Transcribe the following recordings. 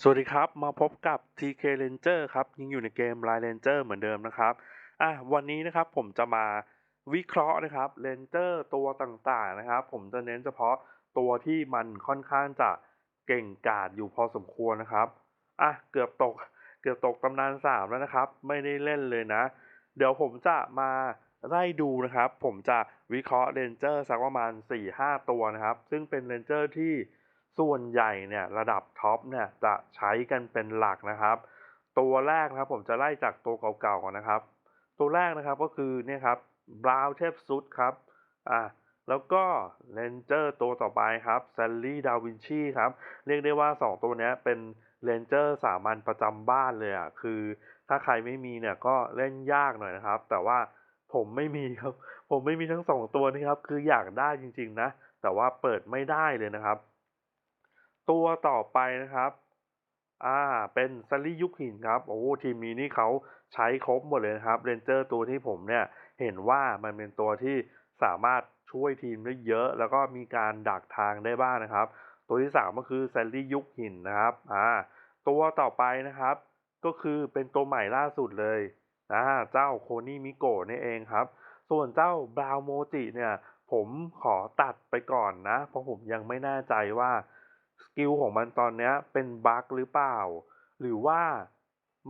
สวัสดีครับ มาพบกับ TK Ranger ครับยังอยู่ในเกม Line Ranger เหมือนเดิมนะครับอะวันนี้นะครับผมจะมาวิเคราะห์นะครับ Ranger ตัวต่างๆนะครับ ผมจะเน้นเฉพาะตัวที่มันค่อนข้างจะเก่งกาจอยู่พอสมควรนะครับอะเกือบตกเกือบตกตำนานสามแล้วนะครับ ไม่ได้เล่นเลยนะ เดี๋ยวผมจะมาไล่ดูนะครับ ผมจะวิเคราะห์ Ranger สักประมาณ 4-5 ตัวนะครับ ซึ่งเป็น Ranger ที่ ส่วนใหญ่เนี่ยระดับท็อปเนี่ยจะใช้กันเป็นหลักนะครับ ตัวแรกนะครับผมจะไล่จากตัวเก่าๆก่อนนะครับ ตัวแรกนะครับก็คือเนี่ยครับบราวเทพซุดครับอ่าแล้วก็เลนเจอร์ตัวต่อไปครับแซลลี่ดาวินชีครับ เรียกได้ว่า 2 ตัวนี้เป็นเลนเจอร์สามัญประจำบ้านเลยอะคือถ้าใครไม่มีเนี่ยก็เล่นยากหน่อยนะครับ แต่ว่าผมไม่มีครับ ผมไม่มีทั้งสองตัวนี้ครับ คืออยากได้จริง ๆ นะ แต่ว่าเปิดไม่ได้เลยนะครับ ตัวต่อไปนะครับ อ่า เป็นซัลลี่ยุคหินครับ โอ้ทีมนี้นี่เขาใช้ครบหมดเลยนะครับเรนเจอร์ตัวที่ผมเนี่ยเห็นว่ามันเป็นตัวที่สามารถช่วยทีมได้เยอะ แล้วก็มีการดักทางได้บ้างนะครับ ตัวที่ 3 ก็คือแซลลี่ยุคหินนะครับ อ่า ตัวต่อไปนะครับ ก็คือเป็นตัวใหม่ล่าสุดเลยอ่าเจ้าโคนี่มิโกะนี่เองครับ ส่วนเจ้าบราวโมจิเนี่ยผมขอตัดไปก่อนนะ เพราะผมยังไม่แน่ใจว่า กิลของมันตอนเนี้ยเป็นบั๊กหรือเปล่า หรือว่า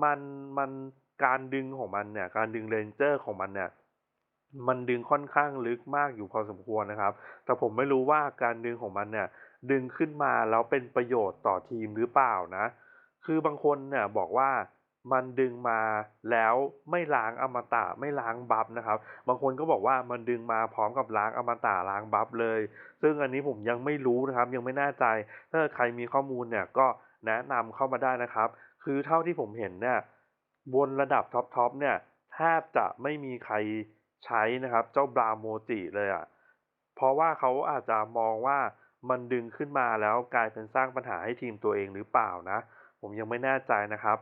มันมันการดึงของมันเนี่ย การดึงเรนเจอร์ของมันเนี่ย มันดึงค่อนข้างลึกมากอยู่พอสมควรนะครับ แต่ผมไม่รู้ว่าการดึงของมันเนี่ย ดึงขึ้นมาแล้วเป็นประโยชน์ต่อทีมหรือเปล่านะ คือบางคนเนี่ยบอกว่า มันดึงมาแล้วไม่ล้างอมตะไม่ล้างบัฟนะครับ บางคนก็บอกว่ามันดึงมาพร้อมกับล้างอมตะล้างบัฟเลย ซึ่งอันนี้ผมยังไม่รู้นะครับ ยังไม่แน่ใจ ถ้าใครมีข้อมูลเนี่ยก็แนะนำเข้ามาได้นะครับ คือเท่าที่ผมเห็นเนี่ยบนระดับท็อปๆเนี่ยแทบจะไม่มีใครใช้นะครับเจ้าบราโมจิเลยอะ่ะเพราะว่าเขาอาจจะมองว่ามันดึงขึ้นมาแล้วกลายเป็นสร้างปัญหาให้ทีมตัวเองหรือเปล่านะ ผมยังไม่แน่ใจนะครับ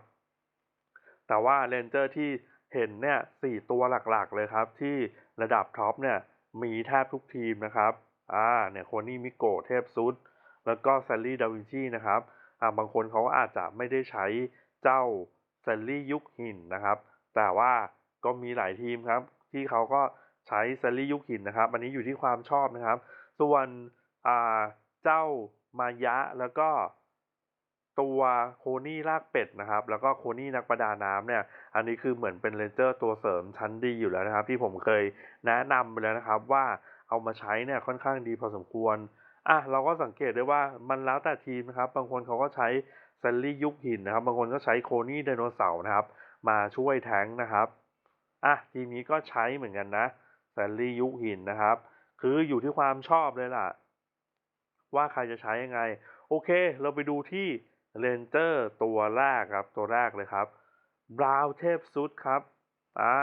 แต่ว่าเรนเจอร์ที่เห็นเนี่ยสี่ตัวหลักๆเลยครับ ที่ระดับท็อปเนี่ยมีแทบทุกทีมนะครับอ่าเนี่ยโคนี่มิโกะเทพซุดแล้วก็แซลลี่ดาวินชีนะครับอ่าบางคนเขาอาจจะไม่ได้ใช้เจ้าแซลลี่ยุคหินนะครับ แต่ว่าก็มีหลายทีมครับ ที่เขาก็ใช้แซลลี่ยุคหินนะครับ อันนี้อยู่ที่ความชอบนะครับ ส่วนอ่าเจ้ามายะแล้วก็ ตัวโคนี่ลากเป็ดนะครับ แล้วก็โคนี่นักประดาน้ำเนี่ย อันนี้คือเหมือนเป็นเลนเจอร์ตัวเสริมชั้นดีอยู่แล้วนะครับ ที่ผมเคยแนะนำไปแล้วนะครับ ว่าเอามาใช้เนี่ยค่อนข้างดีพอสมควรอะเราก็สังเกตได้ว่ามันแล้วแต่ทีมนะครับ บางคนเขาก็ใช้แซลลี่ยุคหินนะครับ บางคนก็ใช้โคนี่ไดโนเสาร์นะครับ มาช่วยแทงนะครับอะทีมนี้ก็ใช้เหมือนกันนะแซลลี่ยุคหินนะครับ คืออยู่ที่ความชอบเลยล่ะ ว่าใครจะใช้ยังไง โอเค เราไปดูที่ เรนเจอร์ตัวแรกครับตัวแรกเลยครับบราวเทพซุดครับอ่า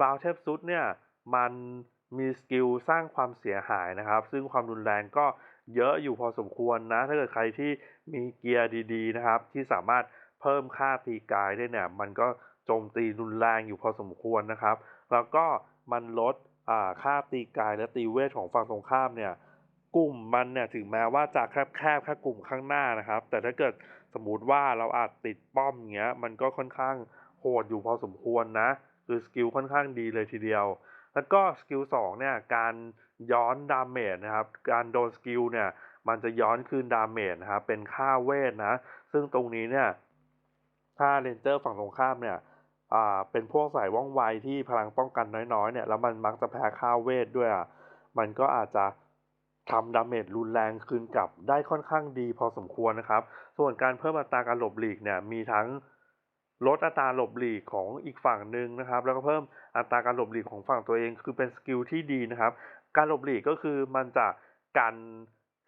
บราวเทพซุดเนี่ยมันมีสกิลสร้างความเสียหายนะครับ ซึ่งความรุนแรงก็เยอะอยู่พอสมควรนะ ถ้าเกิดใครที่มีเกียร์ดีๆนะครับ ที่สามารถเพิ่มค่าตีกายได้เนี่ยมันก็โจมตีรุนแรงอยู่พอสมควรนะครับ แล้วก็มันลดอ่าค่าตีกายและตีเวทของฝั่งตรงข้ามเนี่ย กลุ่มมันเนี่ยถึงแม้ว่าจะแคบแคบแค่กลุ่มข้างหน้านะครับ แต่ถ้าเกิดสมมติว่าเราอาจติดป้อมเงี้ยมันก็ค่อนข้างโหดอยู่พอสมควรนะคือสกิลค่อนข้างดีเลยทีเดียว แล้วก็สกิลสองเนี่ยการย้อนดาเมจนะครับ การโดนสกิลเนี่ยมันจะย้อนคืนดาเมจนะครับเป็นค่าเวทนะ ซึ่งตรงนี้เนี่ยถ้าเรนเจอร์ฝั่งตรงข้ามเนี่ยอ่าเป็นพวกสายว่องไวที่พลังป้องกันน้อยๆเนี่ยแล้วมันมักจะแพ้ค่าเวทด้วยอะมันก็อาจจะ ทำดาเมจรุนแรงคืนกลับได้ค่อนข้างดีพอสมควรนะครับ ส่วนการเพิ่มอัตราการหลบหลีกเนี่ยมีทั้งลดอัตราหลบหลีกของอีกฝั่งหนึ่งนะครับ แล้วก็เพิ่มอัตราการหลบหลีกของฝั่งตัวเองคือเป็นสกิลที่ดีนะครับ การหลบหลีกก็คือมันจะกัน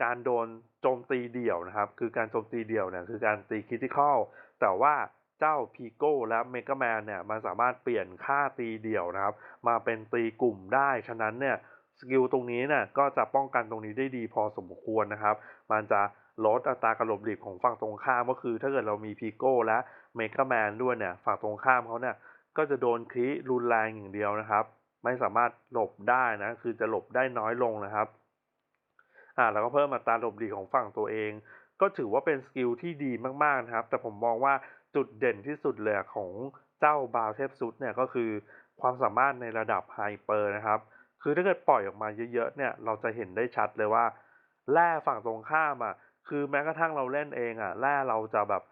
การโดนโจมตีเดี่ยวนะครับ คือการโจมตีเดี่ยวเนี่ยคือการตีคริติคอลแต่ว่าเจ้าพีโก้และเมกาแมนเนี่ยมันสามารถเปลี่ยนค่าตีเดี่ยวนะครับ มาเป็นตีกลุ่มได้ ฉะนั้นเนี่ย สกิลตรงนี้นี่ยก็จะป้องกันตรงนี้ได้ดีพอสมควรนะครับ มันจะลดอัตราการหลบหลีกของฝั่งตรงข้ามก็คือ ถ้าเกิดเรามีพีโก้และเมกาแมนด้วยเนี่ยฝั่งตรงข้ามเขาเนี่ยก็จะโดนคริรุนแรงอย่างเดียวนะครับ ไม่สามารถหลบได้นะคือจะหลบได้น้อยลงนะครับอ่าแล้วก็เพิ่มอัตราหลบหลีกของฝั่งตัวเอง ก็ถือว่าเป็นสกิลที่ดีมากๆนะครับ แต่ผมมองว่าจุดเด่นที่สุดเลยของเจ้าบราวเทพซุดเนี่ยก็คือความสามารถในระดับไฮเปอร์นะครับ คือถ้าเกิดปล่อยออกมาเยอะๆเนี่ยเราจะเห็นได้ชัดเลยว่าแร่ฝั่งตรงข้ามอะคือแม้กระทั่งเราเล่นเองอะแร่เราจะแบบ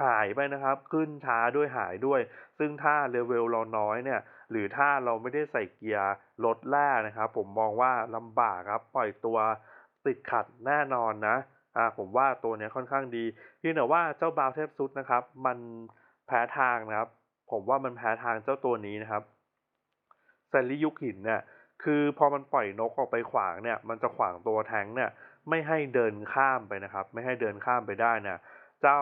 หายไปนะครับ ขึ้นช้าด้วยหายด้วย ซึ่งถ้าเลเวลเราน้อยเนี่ย หรือถ้าเราไม่ได้ใส่เกียร์ลดแร่นะครับ ผมมองว่าลำบากครับ ปล่อยตัวติดขัดแน่นอนนะอ่าผมว่าตัวเนี้ยค่อนข้างดีเพียงแต่ว่าเจ้าบาวเทพซุดนะครับ มันแพ้ทางนะครับ ผมว่ามันแพ้ทางเจ้าตัวนี้นะครับแซลลี่ยุคหินเนี่ย คือพอมันปล่อยนกออกไปขวางเนี่ย มันจะขวางตัวแทงเนี่ย ไม่ให้เดินข้ามไปนะครับ ไม่ให้เดินข้ามไปได้นี่ยเจ้า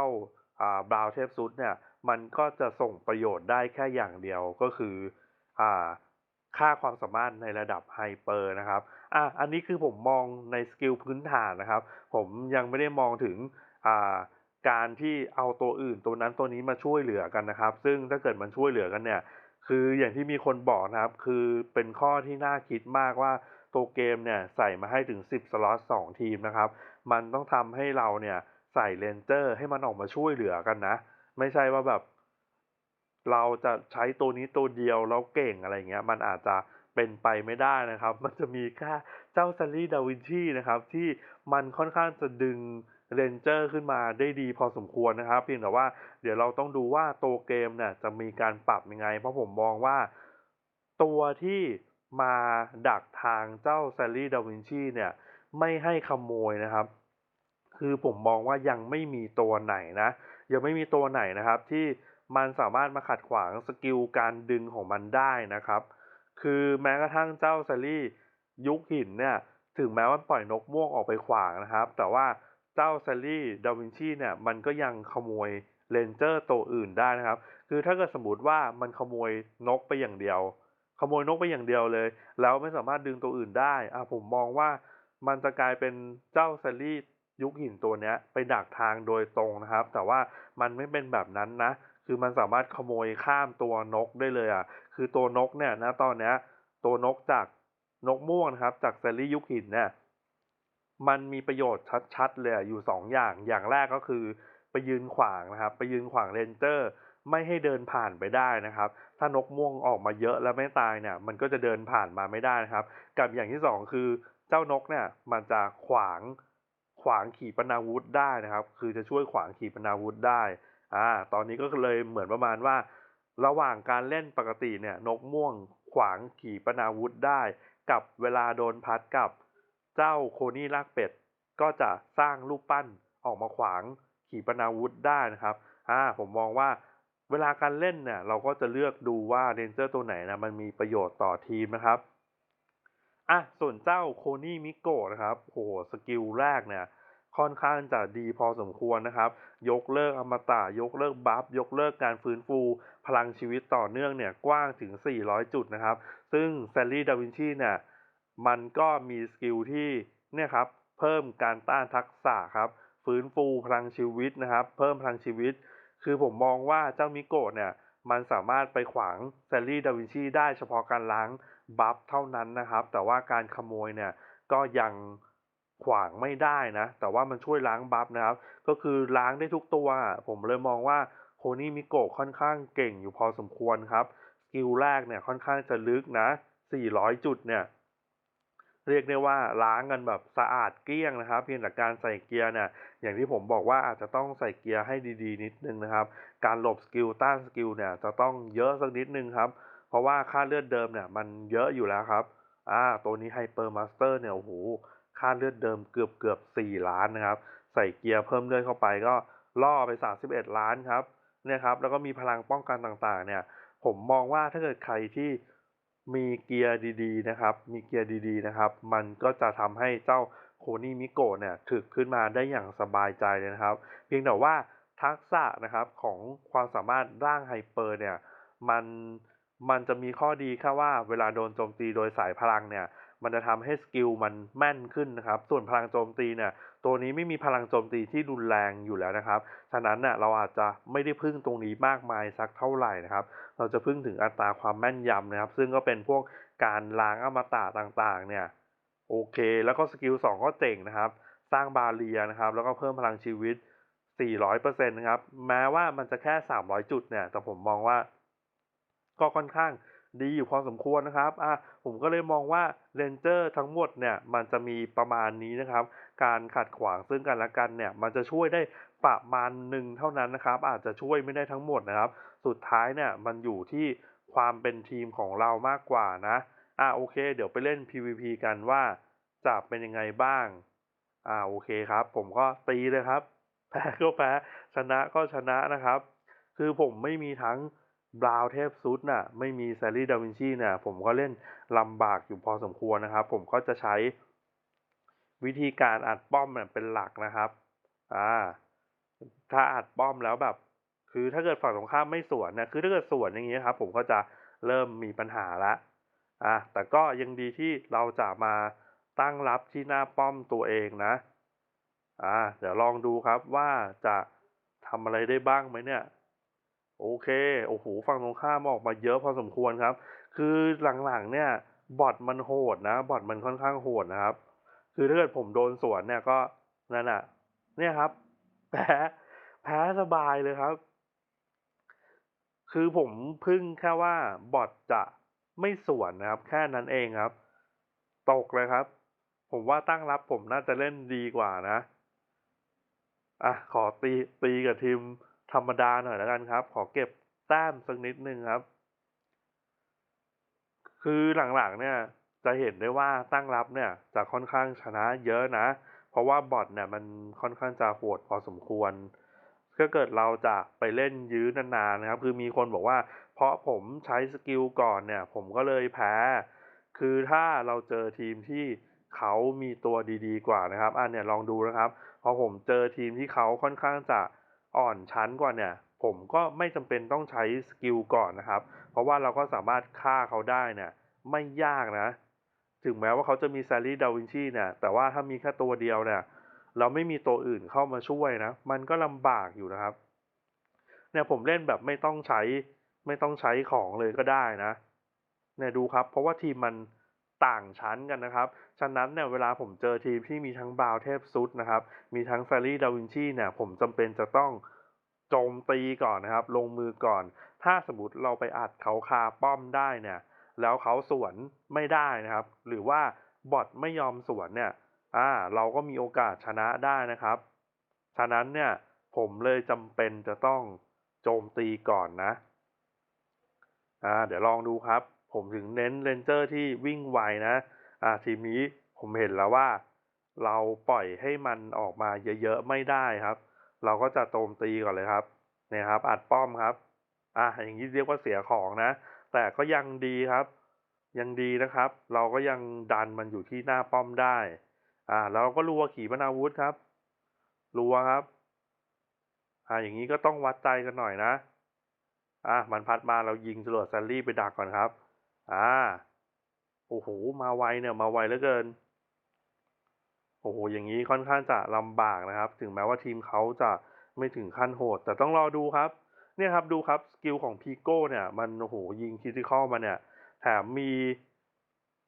บราวเทพซุดเนี่ย มันก็จะส่งประโยชน์ได้แค่อย่างเดียวก็คืออ่าค่าความสามารถในระดับไฮเปอร์นะครับ อะ อันนี้คือผมมองในสกิลพื้นฐานนะครับ ผมยังไม่ได้มองถึงอ่าการที่เอาตัวอื่นตัวนั้นตัวนี้มาช่วยเหลือกันนะครับ ซึ่งถ้าเกิดมันช่วยเหลือกันเนี่ย คืออย่างที่มีคนบอกนะครับ คือเป็นข้อที่น่าคิดมากว่าตัวเกมเนี่ยใส่มาให้ถึง 10 สล็อต 2 ทีมนะครับ มันต้องทำให้เราเนี่ยใส่เลนเจอร์ให้มันออกมาช่วยเหลือกันนะ ไม่ใช่ว่าแบบ เราจะใช้ตัวนี้ตัวเดียวแล้วเก่งอะไรเงี้ย มันอาจจะเป็นไปไม่ได้นะครับ มันจะมีแค่เจ้าซารีดาวินชีนะครับ ที่มันค่อนข้างจะดึง เรนเจอร์ขึ้นมาได้ดีพอสมควรนะครับ เพียงแต่ว่าเดี๋ยวเราต้องดูว่าตัวเกมเนี่ยจะมีการปรับยังไง เพราะผมมองว่าตัวที่มาดักทางเจ้าซารีดาวินชีเนี่ยไม่ให้ขโมยนะครับ คือผมมองว่ายังไม่มีตัวไหนนะ ยังไม่มีตัวไหนนะครับ ที่มันสามารถมาขัดขวางสกิลการดึงของมันได้นะครับ คือแม้กระทั่งเจ้าซารี่ยุคหินเนี่ยถึงแม้ว่าปล่อยนกม่วงออกไปขวางนะครับ แต่ว่า เจ้าซารี่ดาวินชีเนี่ยมันก็ยังขโมยเลนเจอร์ตัวอื่นได้นะครับ คือถ้าเกิดสมมติว่ามันขโมยนกไปอย่างเดียว ขโมยนกไปอย่างเดียวเลย แล้วไม่สามารถดึงตัวอื่นได้อะผมมองว่ามันจะกลายเป็นเจ้าซารี่ยุคหินตัวเนี้ยไปดักทางโดยตรงนะครับ แต่ว่ามันไม่เป็นแบบนั้นนะ คือมันสามารถขโมยข้ามตัวนกได้เลยอะ คือตัวนกเนี่ยนะตอนเนี้ยตัวนกจากนกม่วงนะครับ จากแซลลี่ยุคหินเนี่ย มันมีประโยชน์ชัดๆเลยอยู่สองอย่าง อย่างแรกก็คือ ไปยืนขวางนะครับ ไปยืนขวางเรนเจอร์ ไม่ให้เดินผ่านไปได้นะครับ ถ้านกม่วงออกมาเยอะแล้วไม่ตายเนี่ย มันก็จะเดินผ่านมาไม่ได้นะครับ กับอย่างที่สองคือเจ้านกเนี่ยมันจะขวางขวางขีปนาวุธได้นะครับ คือจะช่วยขวางขีปนาวุธได้ อ่า ตอนนี้ก็เลยเหมือนประมาณว่า ระหว่างการเล่นปกติเนี่ยนกม่วงขวางขีปนาวุธได้ กับเวลาโดนพัดกับ เจ้าโคนี่ลากเป็ด ก็จะสร้างรูปปั้นออกมาขวางขีปนาวุธได้นะครับอ่าผมมองว่าเวลาการเล่นเนี่ยเราก็จะเลือกดูว่าเรนเจอร์ตัวไหนนะมันมีประโยชน์ต่อทีมนะครับอะส่วนเจ้าโคนี่มิโกะนะครับโหสกิลแรกเนี่ยค่อนข้างจะดีพอสมควรนะครับ ยกเลิกอมตะยกเลิกบัฟยกเลิกการฟื้นฟู พลังชีวิตต่อเนื่องเนี่ยกว้างถึง 400 จุดนะครับ ซึ่งแซลลี่ดาวินชีเนี่ย มันก็มีสกิลที่เนี่ยครับเพิ่มการต้านทักษะครับฟื้นฟูพลังชีวิตนะครับ เพิ่มพลังชีวิต คือผมมองว่าเจ้ามิโกะเนี่ยมันสามารถไปขวางแซลลี่ดาวินชีได้เฉพาะการล้างบัฟเท่านั้นนะครับ แต่ว่าการขโมยเนี่ยก็ยังขวางไม่ได้นะ แต่ว่ามันช่วยล้างบัฟนะครับ ก็คือล้างได้ทุกตัว ผมเลยมองว่าโคนี่มิโกะค่อนข้างเก่งอยู่พอสมควรครับ สกิลแรกเนี่ยค่อนข้างจะลึกนะ 400 จุดเนี่ย เรียกได้ว่าล้างกันแบบสะอาดเกลี้ยงนะครับ เพียงแต่การใส่เกียร์เนี่ยอย่างที่ผมบอกว่าอาจจะต้องใส่เกียร์ให้ดีๆ นิดนึงนะครับ การหลบสกิลต้านสกิลเนี่ยจะต้องเยอะสักนิดนึงครับ เพราะว่าค่าเลือดเดิมเนี่ยมันเยอะอยู่แล้วครับอ่าตัวนี้ไฮเปอร์มาสเตอร์เนี่ยโอ้โหค่าเลือดเดิมเกือบเกือบสี่ล้านนะครับ ใส่เกียร์เพิ่มเลือดเข้าไปก็ล่อไป 31 ล้านครับเนี่ยครับแล้วก็มีพลังป้องกันต่างๆเนี่ยผมมองว่าถ้าเกิดใครที่ มีเกียร์ดีๆนะครับ มีเกียร์ดีๆนะครับ มันก็จะทำให้เจ้าโคนี่มิโกะเนี่ยถึกขึ้นมาได้อย่างสบายใจเลยนะครับ เพียงแต่ว่าทักษะนะครับของความสามารถร่างไฮเปอร์เนี่ยมันมันจะมีข้อดีแค่ว่าเวลาโดนโจมตีโดยสายพลังเนี่ย มันจะทำให้สกิลมันแม่นขึ้นนะครับ ส่วนพลังโจมตีเนี่ย ตัวนี้ไม่มีพลังโจมตีที่รุนแรงอยู่แล้วนะครับ ฉะนั้นเน่ะเราอาจจะไม่ได้พึ่งตรงนี้มากมายสักเท่าไหร่นะครับ เราจะพึ่งถึงอัตราความแม่นยำนะครับ ซึ่งก็เป็นพวกการล้างอมตะต่างๆ เนี่ย โอเค แล้วก็สกิล2ก็เจ๋งนะครับ สร้างบาเรียนะครับ แล้วก็เพิ่มพลังชีวิต 400%นะครับ แม้ว่ามันจะแค่ 300 จุดเนี่ย แต่ผมมองว่าก็ค่อนข้าง ดีอยู่พอสมควรนะครับอะผมก็เลยมองว่าเรนเจอร์ทั้งหมดเนี่ยมันจะมีประมาณนี้นะครับ การขัดขวางซึ่งกันและกันเนี่ยมันจะช่วยได้ประมาณหนึ่งเท่านั้นนะครับ อาจจะช่วยไม่ได้ทั้งหมดนะครับ สุดท้ายเนี่ยมันอยู่ที่ความเป็นทีมของเรามากกว่านะอะโอเค เดี๋ยวไปเล่น PVP กันว่าจะเป็นยังไงบ้างอ่าโอเคครับ ผมก็ตีเลยครับ แพ้ก็แพ้ชนะก็ชนะนะครับ คือผมไม่มีทั้ง บราวเทพซุดน่ะไม่มีแซลลี่ดาวินชีเนี่ยผมก็เล่นลำบากอยู่พอสมควรนะครับ ผมก็จะใช้วิธีการอัดป้อมเป็นหลักนะครับอ่าถ้าอัดป้อมแล้วแบบ คือถ้าเกิดฝั่งตรงข้ามไม่สวนนี่ยคือถ้าเกิดสวนอย่างนี้ครับผมก็จะเริ่มมีปัญหาละอะแต่ก็ยังดีที่เราจะมาตั้งรับที่หน้าป้อมตัวเองนะอ่าเดี๋ยวลองดูครับว่าจะทำอะไรได้บ้างไหมเนี่ย โอเค โอ้โหฝั่งตรงข้ามออกมาเยอะพอสมควรครับ คือหลังๆเนี่ยบอทมันโหดนะ บอทมันค่อนข้างโหดนะครับ คือถ้าเกิดผมโดนสวนเนี่ยก็นั่นน่ะ เนี่ยครับ แพ้แพ้สบายเลยครับ คือผมพึ่งแค่ว่าบอทจะไม่สวนนะครับ แค่นั้นเองครับ ตกเลยครับ ผมว่าตั้งรับผมน่าจะเล่นดีกว่านะ อะ ขอตีตีกับทีม ธรรมดาหน่อยแล้วกันครับ ขอเก็บแต้มสักนิดนึงครับ คือหลังๆเนี่ยจะเห็นได้ว่าตั้งรับเนี่ยจะค่อนข้างชนะเยอะนะ เพราะว่าบอทเนี่ยมันค่อนข้างจะโหดพอสมควรถ้าเกิดเราจะไปเล่นยื้อนานๆนะครับ คือมีคนบอกว่า เพราะผมใช้สกิลก่อนเนี่ย ผมก็เลยแพ้ คือถ้าเราเจอทีมที่เขามีตัวดีๆ กว่านะครับอะเนี่ยลองดูนะครับ พอผมเจอทีมที่เขาค่อนข้างจะ อ่อนชั้นกว่าเนี่ย ผมก็ไม่จำเป็นต้องใช้สกิลก่อนนะครับ เพราะว่าเราก็สามารถฆ่าเขาได้เนี่ยไม่ยากนะ ถึงแม้ว่าเขาจะมีซลลี่ดาวินชีเนี่ย แต่ว่าถ้ามีแค่ตัวเดียวเนี่ย เราไม่มีตัวอื่นเข้ามาช่วยนะ มันก็ลำบากอยู่นะครับ เนี่ยผมเล่นแบบไม่ต้องใช้ไม่ต้องใช้ของเลยก็ได้นะ เนี่ยดูครับ เพราะว่าทีมมัน ต่างชั้นกันนะครับ ฉะนั้นเนี่ยเวลาผมเจอทีมที่มีทั้งบาวเทพซุดนะครับ มีทั้งแซลลี่ดาวินชีเนี่ยผมจำเป็นจะต้องโจมตีก่อนนะครับ ลงมือก่อน ถ้าสมมติเราไปอัดเขาคาป้อมได้เนี่ย แล้วเขาสวนไม่ได้นะครับ หรือว่าบอทไม่ยอมสวนเนี่ย อ่า เราก็มีโอกาสชนะได้นะครับ ฉะนั้นเนี่ยผมเลยจำเป็นจะต้องโจมตีก่อนนะ อ่า เดี๋ยวลองดูครับ ผมถึงเน้นเรนเจอร์ที่วิ่งไวนะอ่าทีมนี้ผมเห็นแล้วว่า เราปล่อยให้มันออกมาเยอะๆไม่ได้ครับ เราก็จะโจมตีก่อนเลยครับเนี่ยครับ อัดป้อมครับอะอย่างนี้เรียกว่าเสียของนะ แต่ก็ยังดีครับ ยังดีนะครับ เราก็ยังดันมันอยู่ที่หน้าป้อมได้ อ่าเราก็รัวขี่ปนาวุธครับรัวครับอ่าอย่างนี้ก็ต้องวัดใจกันหน่อยนะอะมันพัดมาเรายิงจรวดแซลลี่ไปดักก่อนครับ อ่า โอ้โห มาไวเนี่ย มาไวเหลือเกิน โอ้โห อย่างนี้ค่อนข้างจะลำบากนะครับ ถึงแม้ว่าทีมเขาจะไม่ถึงขั้นโหด แต่ต้องรอดูครับ เนี่ยครับดูครับ สกิลของพีโก้เนี่ย มันโอ้โห ยิงคริติคอลมาเนี่ย แถมมี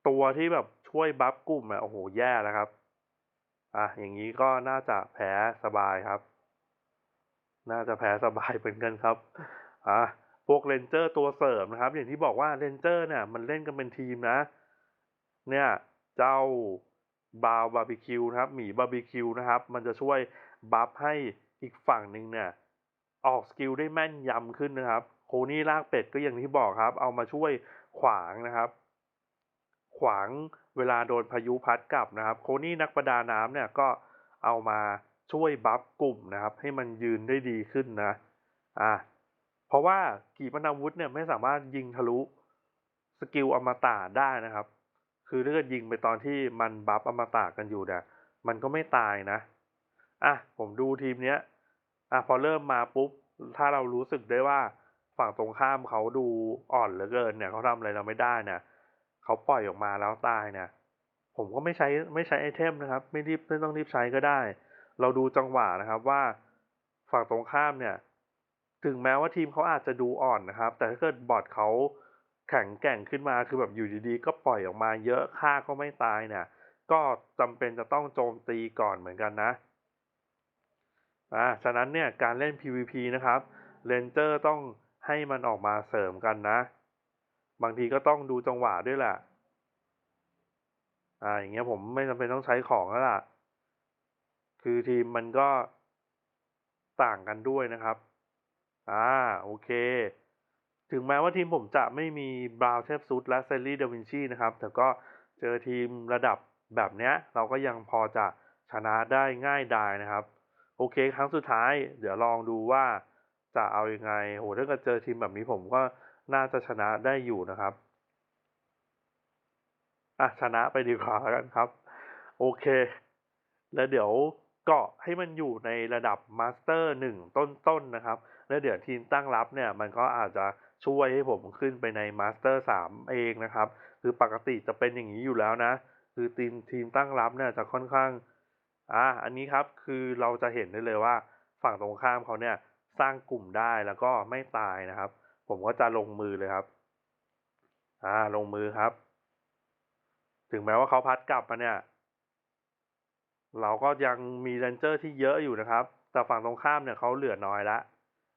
ตัวที่แบบช่วยบัฟกลุ่มอะ โอ้โห แย่แล้วครับ อะ อย่างนี้ก็น่าจะแพ้สบายครับ น่าจะแพ้สบายเหมือนกันครับ อะ พวกเรนเจอร์ตัวเสริมนะครับ อย่างที่บอกว่าเรนเจอร์เนี่ยมันเล่นกันเป็นทีมนะ เนี่ยเจ้าบาวบาร์บีคิวนะครับหมีบาร์บีคิวนะครับ มันจะช่วยบัฟให้อีกฝั่งหนึ่งเนี่ยออกสกิลได้แม่นยำขึ้นนะครับ โคนี่ลากเป็ดก็อย่างที่บอกครับ เอามาช่วยขวางนะครับ ขวางเวลาโดนพายุพัดกลับนะครับ โคนี่นักประดาน้ำเนี่ยก็เอามาช่วยบัฟกลุ่มนะครับ ให้มันยืนได้ดีขึ้นนะ อะ เพราะว่ากีปนาวุธเนี่ยไม่สามารถยิงทะลุสกิลอมตะได้นะครับ คือถ้าเกิดยิงไปตอนที่มันบัฟอมตะกันอยู่เนี่ยมันก็ไม่ตายนะอะผมดูทีมเนี้ยอะพอเริ่มมาปุ๊บ ถ้าเรารู้สึกได้ว่าฝั่งตรงข้ามเขาดูอ่อนเหลือเกินเนี่ยเขาทำอะไรเราไม่ได้เนี่ยเขาปล่อยออกมาแล้วตายเนี่ยผมก็ไม่ใช้ไม่ใช้ไอเทมนะครับ ไม่รีบไม่ต้องรีบใช้ก็ได้ เราดูจังหวะนะครับว่าฝั่งตรงข้ามเนี่ย ถึงแม้ว่าทีมเขาอาจจะดูอ่อนนะครับ แต่ถ้าเกิดบอทเขาแข็งแกร่งขึ้นมาคือแบบอยู่ดีๆ ก็ปล่อยออกมาเยอะฆ่าก็ไม่ตายเนี่ย ก็จำเป็นจะต้องโจมตีก่อนเหมือนกันนะอ่าฉะนั้นเนี่ยการเล่น PVP นะครับเรนเจอร์ต้องให้มันออกมาเสริมกันนะ บางทีก็ต้องดูจังหวะด้วยแหละอ่าอย่างเงี้ยผมไม่จำเป็นต้องใช้ของแล้วล่ะ คือทีมมันก็ต่างกันด้วยนะครับ อ่าโอเค ถึงแม้ว่าทีมผมจะไม่มีบราวเทพซุดและเซรีเดวินชีนะครับ แต่ก็เจอทีมระดับแบบเนี้ย เราก็ยังพอจะชนะได้ง่ายดายนะครับ โอเค ครั้งสุดท้าย เดี๋ยวลองดูว่าจะเอาอยัางไงโหถ้าเกิดเจอทีมแบบนี้ผมก็น่าจะชนะได้อยู่นะครับอะชนะไปดีกว่าแล้วกันครับ โอเค แล้วเดี๋ยวเกาะให้มันอยู่ในระดับมาสเตอร์หนึ่งต้นๆนนะครับ แล้วเดี๋ยวทีมตั้งรับเนี่ยมันก็อาจจะช่วยให้ผมขึ้นไปในมาสเตอร์สามเองนะครับ คือปกติจะเป็นอย่างนี้อยู่แล้วนะ คือทีมทีมตั้งรับเนี่ยจะค่อนข้างอ่าอันนี้ครับคือเราจะเห็นได้เลยว่าฝั่งตรงข้ามเขาเนี่ยสร้างกลุ่มได้แล้วก็ไม่ตายนะครับ ผมก็จะลงมือเลยครับอ่าลงมือครับ ถึงแม้ว่าเขาพัดกลับมาเนี่ย เราก็ยังมีเรนเจอร์ที่เยอะอยู่นะครับ แต่ฝั่งตรงข้ามเนี่ยเขาเหลือน้อยละ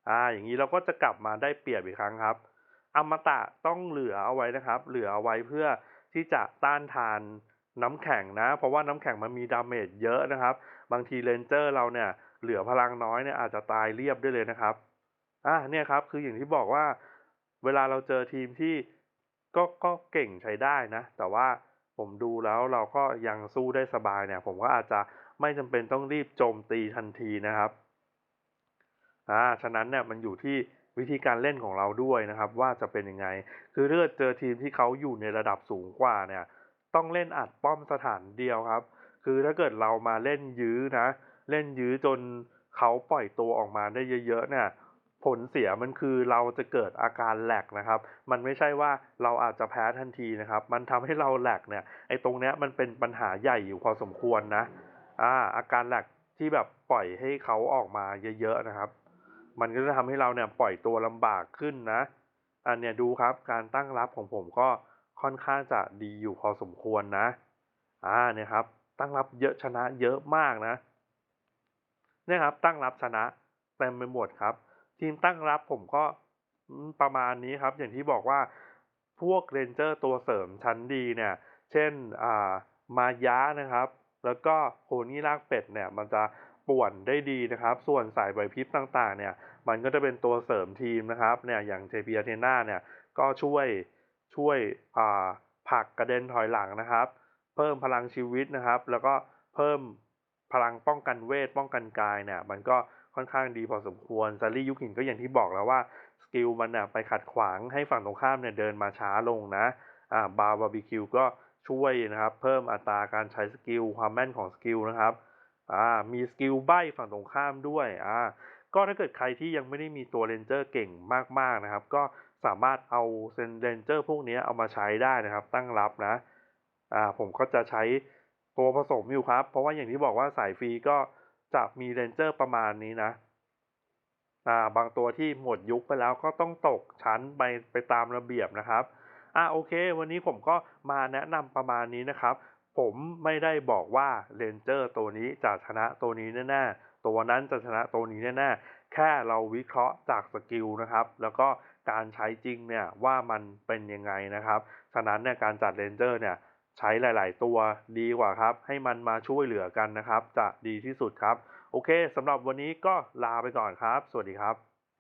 อ่าอย่างนี้เราก็จะกลับมาได้เปรียบอีกครั้งครับ อมตะต้องเหลือเอาไว้นะครับ เหลือเอาไว้เพื่อที่จะต้านทานน้ำแข็งนะ เพราะว่าน้ำแข็งมันมีดาเมจเยอะนะครับ บางทีเรนเจอร์เราเนี่ยเหลือพลังน้อยเนี่ยอาจจะตายเรียบได้เลยนะครับอ่าเนี่ยครับคืออย่างที่บอกว่า เวลาเราเจอทีมที่ก็ก็เก่งใช้ได้นะ แต่ว่าผมดูแล้วเราก็ยังสู้ได้สบายเนี่ย ผมก็อาจจะไม่จำเป็นต้องรีบโจมตีทันทีนะครับ อ่าฉะนั้นเนี่ยมันอยู่ที่วิธีการเล่นของเราด้วยนะครับ ว่าจะเป็นยังไง คือถ้าเจอทีมที่เขาอยู่ในระดับสูงกว่าเนี่ย ต้องเล่นอัดป้อมสถานเดียวครับ คือถ้าเกิดเรามาเล่นยื้อนะ เล่นยื้อจนเขาปล่อยตัวออกมาได้เยอะๆเนี่ยผลเสียมันคือเราจะเกิดอาการแหลกนะครับ มันไม่ใช่ว่าเราอาจจะแพ้ทันทีนะครับ มันทำให้เราแหลกเนี่ยไอ้ตรงเนี้ยมันเป็นปัญหาใหญ่อยู่พอสมควรนะอ่าอาการแหลกที่แบบปล่อยให้เขาออกมาเยอะๆนะครับ มันก็จะทำให้เราเนี่ยปล่อยตัวลำบากขึ้นนะ อันเนี้ยดูครับการตั้งรับของผมก็ค่อนข้างจะดีอยู่พอสมควรนะ อ่าเนี่ยครับ ตั้งรับเยอะชนะเยอะมากนะเนี่ยครับ ตั้งรับชนะเต็มไปหมดครับ ทีมตั้งรับผมก็ประมาณนี้ครับ อย่างที่บอกว่าพวกเรนเจอร์ตัวเสริมชั้นดีเนี่ย เช่นอ่ามายะนะครับ แล้วก็โฮนี่ลากเป็ดเนี่ย มันจะ ป่วนได้ดีนะครับ ส่วนสายไหวพริบต่างๆ เนี่ย มันก็จะเป็นตัวเสริมทีมนะครับ เนี่ย อย่างเทเปียเทน่าเนี่ย ก็ช่วยช่วยผักกระเด็นถอยหลังนะครับ เพิ่มพลังชีวิตนะครับ แล้วก็เพิ่มพลังป้องกันเวท ป้องกันกายเนี่ย มันก็ค่อนข้างดีพอสมควรซารี่ยุคินก็อย่างที่บอกแล้วว่าสกิลมันน่ะไปขัดขวางให้ฝั่งตรงข้ามเนี่ยเดินมาช้าลงนะ อ่าบาร์บาร์บีคิวก็ช่วยนะครับ เพิ่มอัตราการใช้สกิลความแม่นของสกิลนะครับ อ่ามีสกิลใบ้ฝั่งตรงข้ามด้วยอ่าก็ถ้าเกิดใครที่ยังไม่ได้มีตัวเรนเจอร์เก่งมากๆนะครับ ก็สามารถเอาเซนเรนเจอร์พวกนี้เอามาใช้ได้นะครับ ตั้งรับนะอ่าผมก็จะใช้ตัวผสมอยู่ครับ เพราะว่าอย่างที่บอกว่าสายฟรีก็จะมีเรนเจอร์ประมาณนี้นะอ่าบางตัวที่หมดยุคไปแล้วก็ต้องตกชั้นไปไปตามระเบียบนะครับอ่าโอเค วันนี้ผมก็มาแนะนำประมาณนี้นะครับ ผมไม่ได้บอกว่าเรนเจอร์ตัวนี้จะชนะตัวนี้แน่ๆ ตัวนั้นจะชนะตัวนี้แน่ๆ แค่เราวิเคราะห์จากสกิลนะครับ แล้วก็การใช้จริงเนี่ยว่ามันเป็นยังไงนะครับ ฉะนั้นเนี่ยการจัดเรนเจอร์เนี่ยใช้หลาย ๆ ตัวดีกว่าครับ ให้มันมาช่วยเหลือกันนะครับ จะดีที่สุดครับ โอเคสำหรับวันนี้ก็ลาไปก่อนครับ สวัสดีครับ